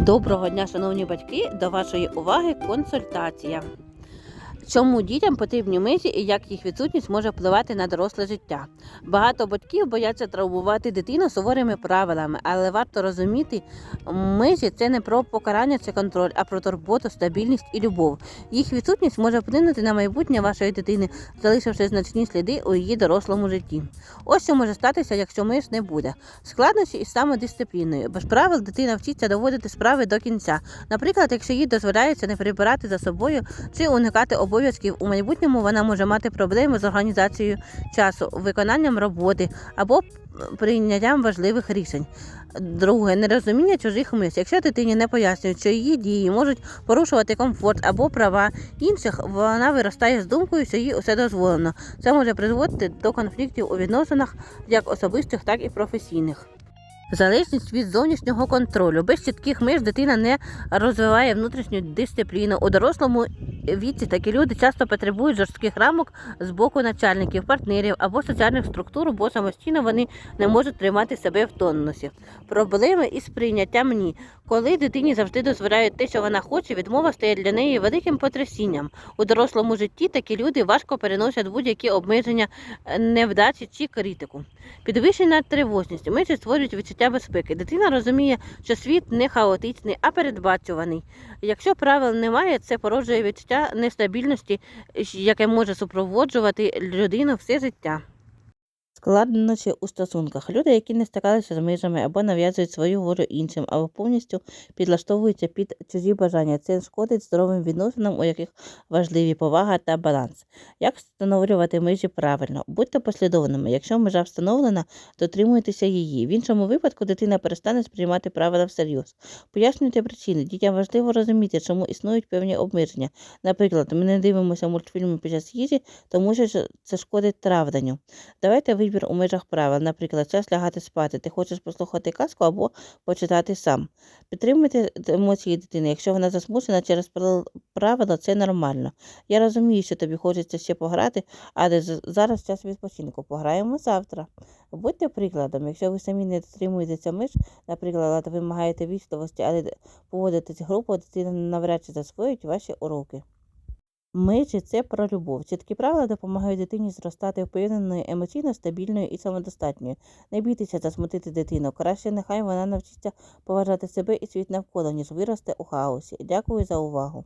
Доброго дня, шановні батьки! До вашої уваги консультація. Чому дітям потрібні межі і як їх відсутність може впливати на доросле життя? Багато батьків бояться травмувати дитину суворими правилами, але варто розуміти, межі це не про покарання чи контроль, а про турботу, стабільність і любов. Їх відсутність може вплинути на майбутнє вашої дитини, залишивши значні сліди у її дорослому житті. Ось що може статися, якщо меж не буде. Складнощі із самодисципліною. Без правил дитина вчиться доводити справи до кінця. Наприклад, якщо їй дозволяється не прибирати за собою чи уникати обов'язків, у майбутньому вона може мати проблеми з організацією часу, виконанням роботи або прийняттям важливих рішень. Друге, нерозуміння чужих меж. Якщо дитині не пояснюють, що її дії можуть порушувати комфорт або права інших, вона виростає з думкою, що їй усе дозволено. Це може призводити до конфліктів у відносинах як особистих, так і професійних. Залежність від зовнішнього контролю. Без чітких меж дитина не розвиває внутрішню дисципліну. У дорослому віці такі люди часто потребують жорстких рамок з боку начальників, партнерів або соціальних структур, бо самостійно вони не можуть тримати себе в тонусі. Проблеми із прийняттям ні. Коли дитині завжди дозволяють те, що вона хоче, відмова стає для неї великим потрясінням. У дорослому житті такі люди важко переносять будь-які обмеження, невдачі чи критику. Підвищена тривожність. Межі створюють відчуття безпеки. Дитина розуміє, що світ не хаотичний, а передбачуваний. Якщо правил немає, це породжує відчуття нестабільності, яке може супроводжувати людину все життя. Складнощі у стосунках. Люди, які не стикалися з межами або нав'язують свою волю іншим, або повністю підлаштовуються під чужі бажання. Це шкодить здоровим відносинам, у яких важливі повага та баланс. Як встановлювати межі правильно? Будьте послідовними. Якщо межа встановлена, дотримуйтеся її. В іншому випадку дитина перестане сприймати правила всерйоз. Пояснюйте причини. Дітям важливо розуміти, чому існують певні обмеження. Наприклад, ми не дивимося мультфільми під час їжі, тому що це шкодить травленню. Давайте вибір у межах правил. Наприклад, час лягати спати. Ти хочеш послухати казку або почитати сам. Підтримуйте емоції дитини. Якщо вона засмучена через правила, це нормально. Я розумію, що тобі хочеться ще пограти, але зараз час відпочинку. Пограємо завтра. Будьте прикладом. Якщо ви самі не дотримуєтеся меж, наприклад, вимагаєте вічливості, але поводитесь грубо, дитина навряд чи засвоїть ваші уроки. Межі це про любов. Чіткі правила допомагають дитині зростати впевненою, емоційно стабільною і самодостатньою. Не бійтеся засмутити дитину. Краще нехай вона навчиться поважати себе і світ навколо, ніж виросте у хаосі. Дякую за увагу.